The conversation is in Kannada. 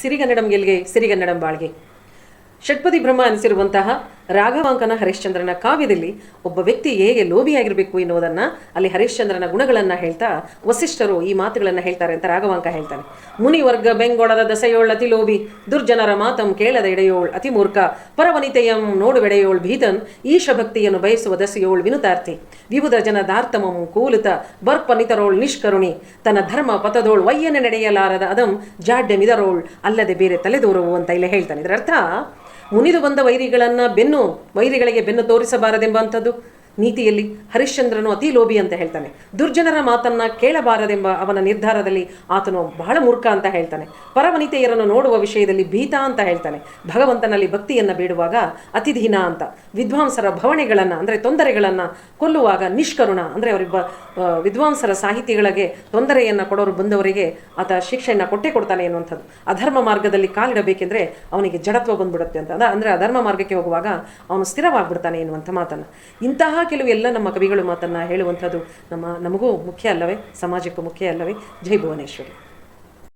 ಸಿರಿಗನ್ನಡಂ ಗೆಲ್ಗೆ ಸಿರಿಗನ್ನಡಂ ಬಾಳ್ಗೆ. ಷಟ್ಪದಿ ಬ್ರಹ್ಮ ಅನಿಸಿರುವಂತಹ ರಾಘವಾಂಕನ ಹರಿಶ್ಚಂದ್ರನ ಕಾವ್ಯದಲ್ಲಿ ಒಬ್ಬ ವ್ಯಕ್ತಿ ಹೇಗೆ ಲೋಭಿಯಾಗಿರಬೇಕು ಎನ್ನುವುದನ್ನು ಅಲ್ಲಿ ಹರಿಶ್ಚಂದ್ರನ ಗುಣಗಳನ್ನು ಹೇಳ್ತಾ ವಸಿಷ್ಠರು ಈ ಮಾತುಗಳನ್ನು ಹೇಳ್ತಾರೆ ಅಂತ ರಾಘವಾಂಕ ಹೇಳ್ತಾನೆ. ಮುನಿವರ್ಗ ಬೆಂಗೊಳದ ದಸೆಯೋಳ್ ಅತಿ ಲೋಭಿ, ದುರ್ಜನರ ಮಾತಂ ಕೇಳದ ಎಡೆಯೋಳ್ ಅತಿ ಮೂರ್ಖ, ಪರವನಿತೆಯಂ ನೋಡುವೆಡೆಯೋಳ್ ಭೀತನ್ ಈಶ ಭಕ್ತಿಯನ್ನು ಬಯಸುವ ದಸೆಯೋಳ್ ವಿನುತಾರ್ಥಿ. ವಿವಿಧ ಜನ ದಾರ್ತಮಂ ಕೂಲುತ, ಬರ್ಪನಿತರೋಳ್ ನಿಷ್ಕರುಣಿ. ತನ್ನ ಧರ್ಮ ಪಥದೋಳ್ ವಯ್ಯನ ನಡೆಯಲಾರದ ಅದಂ ಜಾಡ್ಯ ಮಿದರೋಳ್ ಅಲ್ಲದೆ ಬೇರೆ ತಲೆದೋರವು ಅಂತ ಇಲ್ಲಿ ಹೇಳ್ತಾನೆ. ಇದರ ಅರ್ಥ ಮುನಿದು ಬಂದ ವೈರಿಗಳನ್ನು ಬೆನ್ನು ವೈರಿಗಳಿಗೆ ಬೆನ್ನು ತೋರಿಸಬಾರದೆಂಬಂಥದ್ದು. ನೀತಿಯಲ್ಲಿ ಹರಿಶ್ಚಂದ್ರನು ಅತಿ ಲೋಭಿ ಅಂತ ಹೇಳ್ತಾನೆ. ದುರ್ಜನರ ಮಾತನ್ನ ಕೇಳಬಾರದೆಂಬ ಅವನ ನಿರ್ಧಾರದಲ್ಲಿ ಆತನು ಬಹಳ ಮೂರ್ಖ ಅಂತ ಹೇಳ್ತಾನೆ. ಪರವನಿತೆಯರನ್ನು ನೋಡುವ ವಿಷಯದಲ್ಲಿ ಭೀತ ಅಂತ ಹೇಳ್ತಾನೆ. ಭಗವಂತನಲ್ಲಿ ಭಕ್ತಿಯನ್ನು ಬೇಡುವಾಗ ಅತಿಧೀನ ಅಂತ. ವಿದ್ವಾಂಸರ ಭವಣೆಗಳನ್ನು ಅಂದರೆ ತೊಂದರೆಗಳನ್ನು ಕೊಲ್ಲುವಾಗ ನಿಷ್ಕರುಣ. ಅಂದರೆ ಅವರಿಬ್ಬ ವಿದ್ವಾಂಸರ ಸಾಹಿತಿಗಳಿಗೆ ತೊಂದರೆಯನ್ನು ಕೊಡೋರು ಬಂದವರಿಗೆ ಆತ ಶಿಕ್ಷೆಯನ್ನು ಕೊಟ್ಟೇ ಕೊಡ್ತಾನೆ ಎನ್ನುವಂಥದ್ದು. ಅಧರ್ಮ ಮಾರ್ಗದಲ್ಲಿ ಕಾಲಿಡಬೇಕೆಂದರೆ ಅವನಿಗೆ ಜಡತ್ವ ಬಂದ್ಬಿಡುತ್ತೆ ಅಂತ. ಅದ ಅಂದರೆ ಅಧರ್ಮ ಮಾರ್ಗಕ್ಕೆ ಹೋಗುವಾಗ ಅವನು ಸ್ಥಿರವಾಗ್ಬಿಡ್ತಾನೆ ಎನ್ನುವಂಥ ಮಾತನ್ನು. ಕೆಲವು ಎಲ್ಲ ನಮ್ಮ ಕವಿಗಳು ಮಾತನ್ನು ಹೇಳುವಂಥದ್ದು ನಮ್ಮ, ನಮಗೂ ಮುಖ್ಯ ಅಲ್ಲವೇ? ಸಮಾಜಕ್ಕೂ ಮುಖ್ಯ ಅಲ್ಲವೇ? ಜೈ ಭುವನೇಶ್ವರಿ.